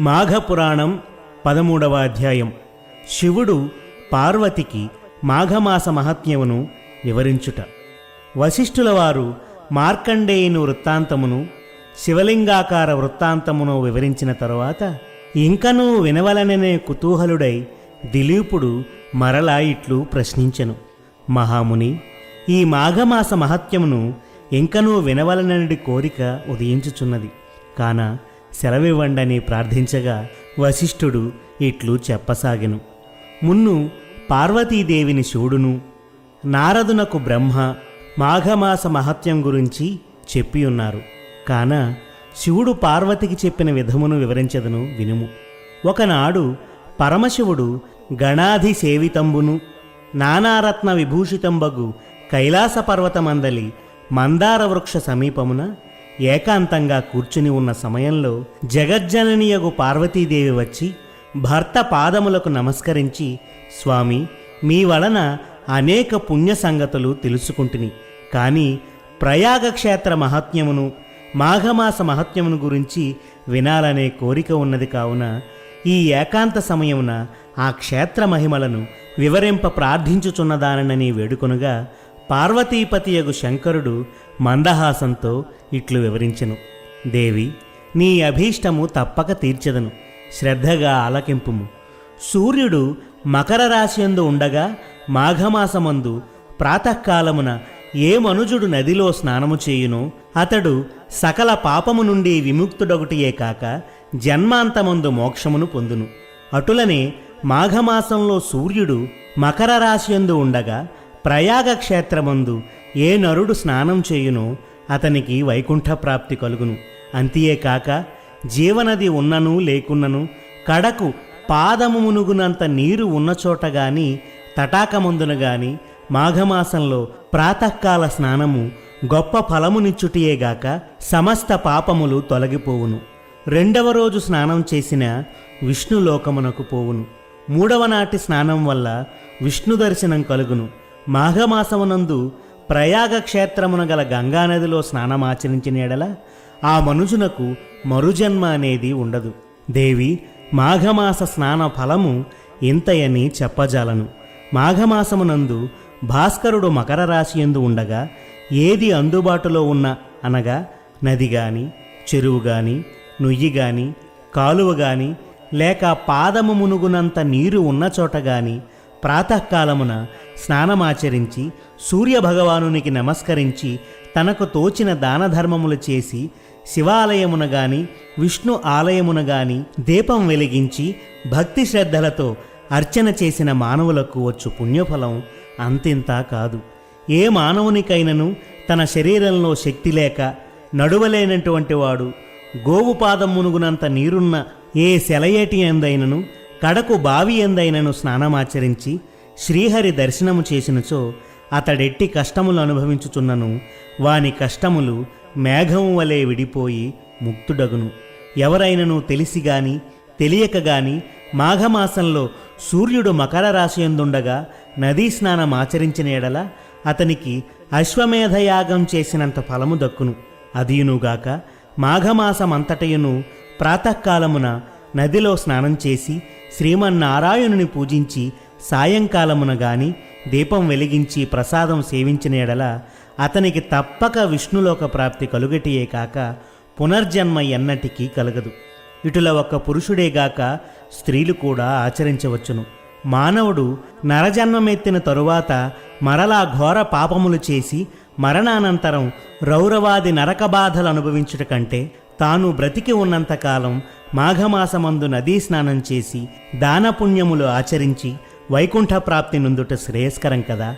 మాఘపురాణం పదమూడవ అధ్యాయం. శివుడు పార్వతికి మాఘమాస మహత్యమును వివరించుట. వశిష్ఠుల వారు మార్కండేయుని వృత్తాంతమును శివలింగాకార వృత్తాంతమును వివరించిన తరువాత ఇంకనూ వినవలననే కుతూహలుడై దిలీపుడు మరలా ఇట్లు ప్రశ్నించెను. మహాముని ఈ మాఘమాస మహత్యమును ఇంకనూ వినవలనని కోరిక ఉదయించుచున్నది. కాన సెలవివ్వండని ప్రార్థించగా వశిష్ఠుడు ఇట్లు చెప్పసాగెను. మున్ను పార్వతీదేవిని శివుడును నారదునకు బ్రహ్మ మాఘమాస మహత్యం గురించి చెప్పి ఉన్నారు కాన శివుడు పార్వతికి చెప్పిన విధమును వివరించదను వినుము. ఒకనాడు పరమశివుడు గణాధి సేవితంబును నానారత్న విభూషితంబగు కైలాస పర్వతమందలి మందార వృక్ష సమీపమున ఏకాంతంగా కూర్చుని ఉన్న సమయంలో జగజ్జననియగు పార్వతీదేవి వచ్చి భర్త పాదములకు నమస్కరించి స్వామి మీ వలన అనేక పుణ్య సంగతులు తెలుసుకుంటుని కానీ ప్రయాగక్షేత్ర మహాత్మ్యమును మాఘమాస మహాత్మ్యమును గురించి వినాలనే కోరిక ఉన్నది కావున ఈ ఏకాంత సమయమున ఆ క్షేత్ర మహిమలను వివరింప ప్రార్థించుచున్నదానని వేడుకొనగా పార్వతీపతియగు శంకరుడు మందహాసంతో ఇట్లు వివరించెను. దేవి నీ అభీష్టము తప్పక తీర్చెదను. శ్రద్ధగా ఆలకింపుము. సూర్యుడు మకర రాశియందు ఉండగా మాఘమాసమందు ప్రాతకాలమున ఏ మనుజుడు నదిలో స్నానము చేయునో అతడు సకల పాపము నుండి విముక్తుడొకటియే కాక జన్మాంతమందు మోక్షమును పొందును. అటులనే మాఘమాసంలో సూర్యుడు మకర రాశియందు ఉండగా ప్రయాగ క్షేత్రమందు ఏ నరుడు స్నానం చేయునో అతనికి వైకుంఠ ప్రాప్తి కలుగును అంతియేకాక జీవనది ఉన్నను లేకున్నను కడకు పాదము మునుగునంత నీరు ఉన్న చోట గాని తటాకమందున గాని మాఘమాసంలో ప్రాతకాల స్నానము గొప్ప ఫలమునిచ్చుటియేగాక సమస్త పాపములు తొలగిపోవును. రెండవ రోజు స్నానం చేసిన విష్ణులోకమునకు పోవును. మూడవ నాటి స్నానం వల్ల విష్ణు దర్శనం కలుగును. మాఘమాసమునందు ప్రయాగ క్షేత్రమున గల గంగానదిలో స్నానమాచరించిన ఎడల ఆ మనుజునకు మరుజన్మ అనేది ఉండదు. దేవి మాఘమాస స్నాన ఫలము ఇంతయని చెప్పజాలను. మాఘమాసమునందు భాస్కరుడు మకర రాశి ఎందు ఉండగా ఏది అందుబాటులో ఉన్న అనగా నది గాని చెరువు గాని నుయ్యి గాని కాలువ గాని లేక పాదము మునుగునంత నీరు ఉన్న చోట గాని ప్రాతకాలమున స్నానమాచరించి సూర్యభగవానునికి నమస్కరించి తనకు తోచిన దాన ధర్మములు చేసి శివాలయమున గాని విష్ణు ఆలయమున గాని దీపం వెలిగించి భక్తి శ్రద్ధలతో అర్చన చేసిన మానవులకు వచ్చు పుణ్యఫలం అంతింతా కాదు. ఏ మానవునికైనను తన శరీరంలో శక్తి లేక నడువలేనటువంటి వాడు గోవు పాదం మునుగునంత నీరున్న ఏ సెలయేటి ఎందైనను కడకు బావి ఎందైనను స్నానమాచరించి శ్రీహరి దర్శనము చేసినచో అతడెట్టి కష్టములు అనుభవించుచున్నను. వాని కష్టములు మేఘము వలె విడిపోయి ముక్తుడగును. ఎవరైనను తెలిసి గాని తెలియక గాని మాఘమాసంలో సూర్యుడు మకర రాశియందుండగా నదీ స్నానం ఆచరించిన ఎడల అతనికి అశ్వమేధయాగం చేసినంత ఫలము దక్కును. అదియునుగాక మాఘమాసమంతటయును ప్రాతకాలమున నదిలో స్నానం చేసి శ్రీమన్నారాయణుని పూజించి సాయంకాలమున గాని దీపం వెలిగించి ప్రసాదం సేవించిన ఎడల అతనికి తప్పక విష్ణులోక ప్రాప్తి కలుగటియే కాక పునర్జన్మ ఎన్నటికీ కలగదు. ఇటుల ఒక్క పురుషుడేగాక స్త్రీలు కూడా ఆచరించవచ్చును. మానవుడు నరజన్మమెత్తిన తరువాత మరలా ఘోర పాపములు చేసి మరణానంతరం రౌరవాది నరక బాధలు అనుభవించుట కంటే తాను బ్రతికి ఉన్నంతకాలం మాఘమాసమందు నదీ స్నానం చేసి దానపుణ్యములు ఆచరించి వైకుంఠ ప్రాప్తి నుందుట శ్రేయస్కరం కదా.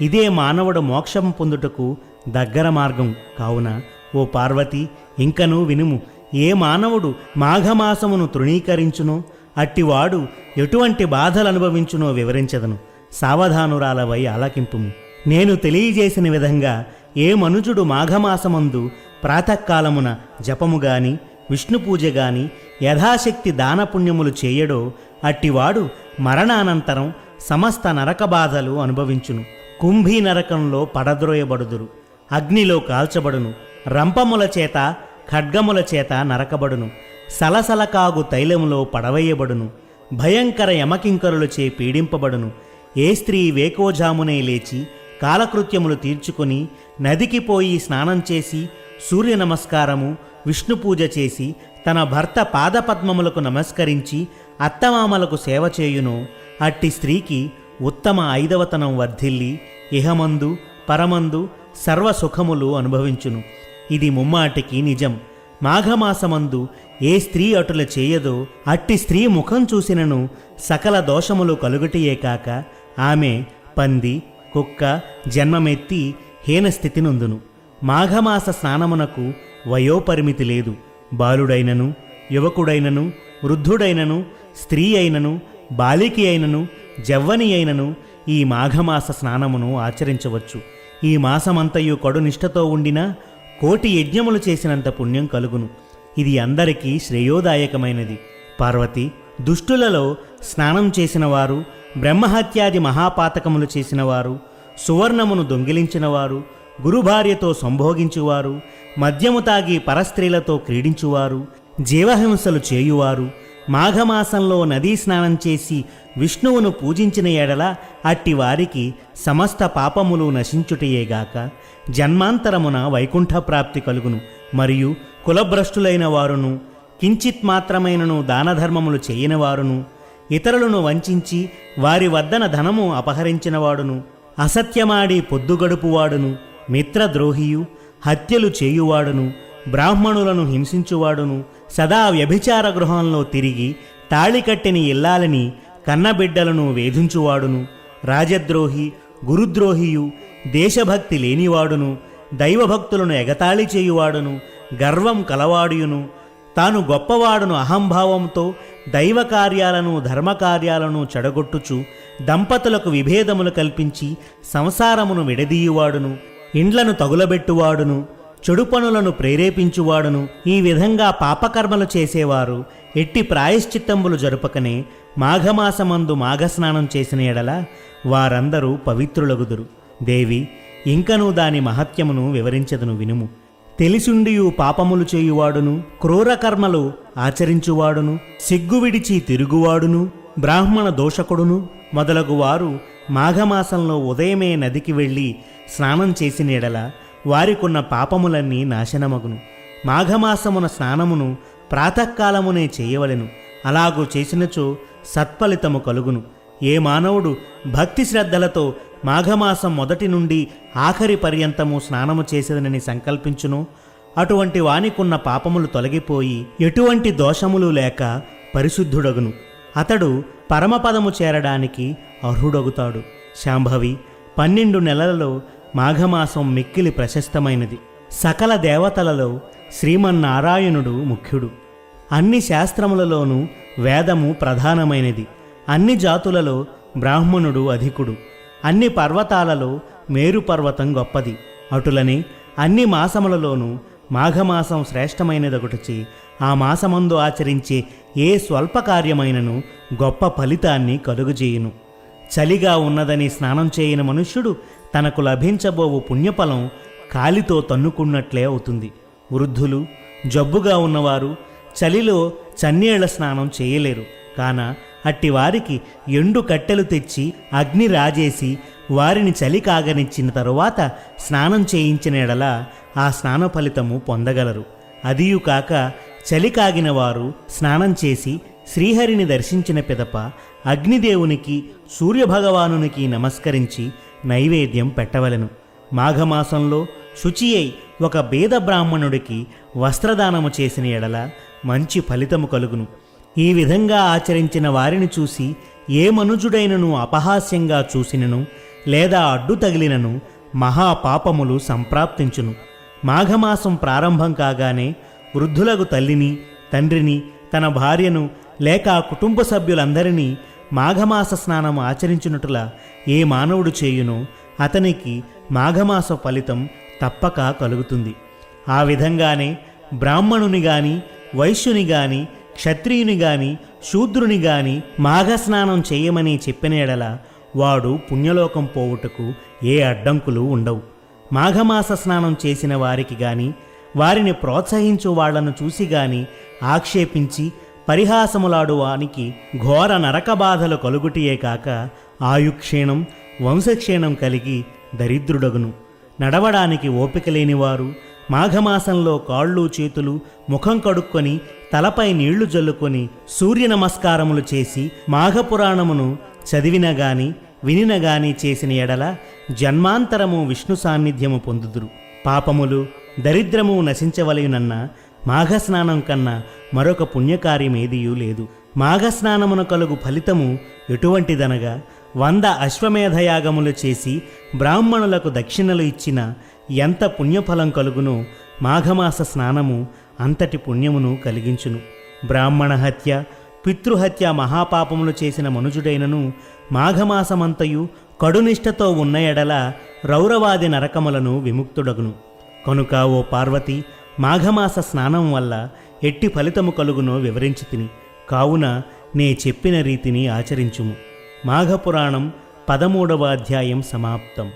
ఇదే మానవుడు మోక్షం పొందుటకు దగ్గర మార్గం. కావున ఓ పార్వతి ఇంకనూ వినుము ఏ మానవుడు మాఘమాసమును తృణీకరించునో అట్టివాడు ఎటువంటి బాధలు అనుభవించునో వివరించదను సావధానురాలవై ఆలకింపుము. నేను తెలియజేసిన విధంగా ఏ మనుజుడు మాఘమాసమందు ప్రాతకాలమున జపము గాని విష్ణు పూజ గాని యథాశక్తి దానపుణ్యములు చేయడో అట్టివాడు మరణానంతరం సమస్త నరక బాధలు అనుభవించును. కుంభీ నరకంలో పడద్రోయబడుదురు. అగ్నిలో కాల్చబడును. రంపముల చేత ఖడ్గముల చేత నరకబడును. సలసలకాగు తైలములో పడవేయబడును. భయంకర యమకింకరులచే పీడింపబడును. ఏ స్త్రీ వేకోజామునే లేచి కాలకృత్యములు తీర్చుకొని నదికి పోయి స్నానం చేసి సూర్య నమస్కారము విష్ణు పూజ చేసి తన భర్త పాదపద్మములకు నమస్కరించి అత్తమామలకు సేవ చేయును. అట్టి స్త్రీకి ఉత్తమ ఐదవతనం వర్ధిల్లి ఇహమందు పరమందు సర్వ సుఖములు అనుభవించును. ఇది ముమ్మాటికి నిజం. మాఘమాసమందు ఏ స్త్రీ అటుల చేయదో అట్టి స్త్రీ ముఖం చూసినను సకల దోషములు కలుగుటియే కాక ఆమె పంది కుక్క జన్మమెత్తి హీనస్థితి నొందును. మాఘమాస స్నానమునకు వయోపరిమితి లేదు. బాలుడైనను యువకుడైనను వృద్ధుడైనను స్త్రీ అయినను బాలికి అయినను జవ్వని అయినను ఈ మాఘమాస స్నానమును ఆచరించవచ్చు. ఈ మాసమంతయు కడునిష్టతో ఉండిన ఉండినా కోటి యజ్ఞములు చేసినంత పుణ్యం కలుగును. ఇది అందరికీ శ్రేయోదాయకమైనది. పార్వతి దుష్టులలో స్నానం చేసినవారు బ్రహ్మహత్యాది మహాపాతకములు చేసినవారు సువర్ణమును దొంగిలించినవారు గురుభార్యతో సంభోగించువారు మద్యము తాగి పరస్త్రీలతో క్రీడించువారు జీవహింసలు చేయువారు మాఘమాసంలో నదీ స్నానం చేసి విష్ణువును పూజించిన ఎడల అట్టి వారికి సమస్త పాపములు నశించుటయేగాక జన్మాంతరమున వైకుంఠ ప్రాప్తి కలుగును. మరియు కులభ్రష్టులైన వారును కించిత్ మాత్రమైనను దానధర్మములు చేయని వారును ఇతరులను వంచించి వారి వద్దన ధనము అపహరించినవాడును అసత్యమాడి పొద్దుగడుపువాడును మిత్రద్రోహియు హత్యలు చేయువాడును బ్రాహ్మణులను హింసించువాడును సదా వ్యభిచార గృహంలో తిరిగి తాళికట్టిని ఇల్లాలని కన్నబిడ్డలను వేధించువాడును. రాజద్రోహి గురుద్రోహియు దేశభక్తి లేనివాడును దైవభక్తులను ఎగతాళి చేయువాడును గర్వం కలవాడియును. తాను గొప్పవాడును అహంభావంతో దైవ కార్యాలను ధర్మకార్యాలను చెడగొట్టుచు దంపతులకు విభేదములు కల్పించి సంసారమును విడదీయువాడును. ఇండ్లను తగులబెట్టువాడును. చెడు పనులను ప్రేరేపించువాడును. ఈ విధంగా పాపకర్మలు చేసేవారు ఎట్టి ప్రాయశ్చిత్తంబులు జరుపకనే మాఘమాసమందు మాఘస్నానం చేసిన ఎడల వారందరూ పవిత్రులగుదురు. దేవి ఇంకనూ దాని మహత్యమును వివరించదును వినుము. తెలిసుండియు పాపములు చేయువాడును క్రూరకర్మలు ఆచరించువాడును సిగ్గు విడిచి తిరుగువాడును బ్రాహ్మణ దోషకుడును మొదలగు వారు మాఘమాసంలో ఉదయమే నదికి వెళ్ళి స్నానం చేసిన ఎడల వారికున్న పాపములన్నీ నాశనమగును. మాఘమాసమున స్నానమును ప్రాతకాలమునే చేయవలెను. అలాగూ చేసినచో సత్ఫలితము కలుగును. ఏ మానవుడు భక్తి శ్రద్ధలతో మాఘమాసం మొదటి నుండి ఆఖరి పర్యంతము స్నానము చేసేదనని సంకల్పించును. అటువంటి వానికున్న పాపములు తొలగిపోయి ఎటువంటి దోషములు లేక పరిశుద్ధుడగును. అతడు పరమపదము చేరడానికి అర్హుడగుతాడు. శాంభవి పన్నెండు నెలలలో మాఘమాసం మిక్కిలి ప్రశస్తమైనది. సకల దేవతలలో శ్రీమన్నారాయణుడు ముఖ్యుడు. అన్ని శాస్త్రములలోనూ వేదము ప్రధానమైనది. అన్ని జాతులలో బ్రాహ్మణుడు అధికుడు. అన్ని పర్వతాలలో మేరు పర్వతం గొప్పది. అటులనే అన్ని మాసములలోనూ మాఘమాసం శ్రేష్టమైనదొకటిచి ఆ మాసమందు ఆచరించే ఏ స్వల్ప కార్యమైనను గొప్ప ఫలితాన్ని కలుగుజేయును. చలిగా ఉన్నదని స్నానం చేయని మనుష్యుడు తనకు లభించబోవు పుణ్యఫలం కాలితో తన్నుకున్నట్లే అవుతుంది. వృద్ధులు జబ్బుగా ఉన్నవారు చలిలో చన్నీళ్ళ స్నానం చేయలేరు. కాన అట్టి వారికి ఎండు కట్టెలు తెచ్చి అగ్ని రాజేసి వారిని చలి కాగనిచ్చిన తరువాత స్నానం చేయించిన ఎడల ఆ స్నాన ఫలితము పొందగలరు. అదియు కాక చలి కాగిన వారు స్నానం చేసి శ్రీహరిని దర్శించిన పిదప అగ్నిదేవునికి సూర్యభగవానునికి నమస్కరించి నైవేద్యం పెట్టవలెను. మాఘమాసంలో శుచి అయి ఒక బేద బ్రాహ్మణుడికి వస్త్రదానము చేసిన ఎడల మంచి ఫలితము కలుగును. ఈ విధంగా ఆచరించిన వారిని చూసి ఏ మనుజుడైనను అపహాస్యంగా చూసినను లేదా అడ్డు తగిలినను మహాపాపములు సంప్రాప్తించును. మాఘమాసం ప్రారంభం కాగానే వృద్ధులకు తల్లిని తండ్రిని తన భార్యను లేక కుటుంబ సభ్యులందరినీ మాఘమాస స్నానం ఆచరించినట్ల ఏ మానవుడు చేయునో అతనికి మాఘమాస ఫలితం తప్పక కలుగుతుంది. ఆ విధంగానే బ్రాహ్మణుని గాని వైశ్యుని గాని క్షత్రియుని గాని శూద్రుని గాని మాఘస్నానం చేయమని చెప్పినేడల వాడు పుణ్యలోకం పోవుటకు ఏ అడ్డంకులు ఉండవు. మాఘమాస స్నానం చేసిన వారికి గాని వారిని ప్రోత్సహించు వాళ్ళను చూసి గాని ఆక్షేపించి పరిహాసములాడు వానికి ఘోర నరక బాధలు కలుగుటియే కాక ఆయుక్షీణం వంశక్షీణం కలిగి దరిద్రుడగును. నడవడానికి ఓపిక లేనివారు మాఘమాసంలో కాళ్ళు చేతులు ముఖం కడుక్కొని తలపై నీళ్ళు జల్లుకొని సూర్య నమస్కారములు చేసి మాఘపురాణమును చదివిన గాని వినిన గాని చేసిన ఎడల జన్మాంతరము విష్ణు సాన్నిధ్యము పొందుదురు. పాపములు దరిద్రము నశించవలయునన్న మాఘస్నానం కన్నా మరొక పుణ్యకార్యమేదియూ లేదు. మాఘస్నానమును కలుగు ఫలితము ఎటువంటిదనగా వంద అశ్వమేధయాగములు చేసి బ్రాహ్మణులకు దక్షిణలు ఇచ్చిన ఎంత పుణ్యఫలం కలుగునో మాఘమాస స్నానము అంతటి పుణ్యమును కలిగించును. బ్రాహ్మణ హత్య పితృహత్య మహాపాపములు చేసిన మనుజుడైనను మాఘమాసమంతయు కడునిష్టతో ఉన్న ఎడల రౌరవాది నరకములను విముక్తుడగును. కనుక ఓ పార్వతి మాఘమాస స్నానం వల్ల ఎట్టి ఫలితము కలుగునో వివరించి తిని కావున నే చెప్పిన రీతిని ఆచరించుము. మాఘపురాణం పదమూడవ అధ్యాయం సమాప్తం.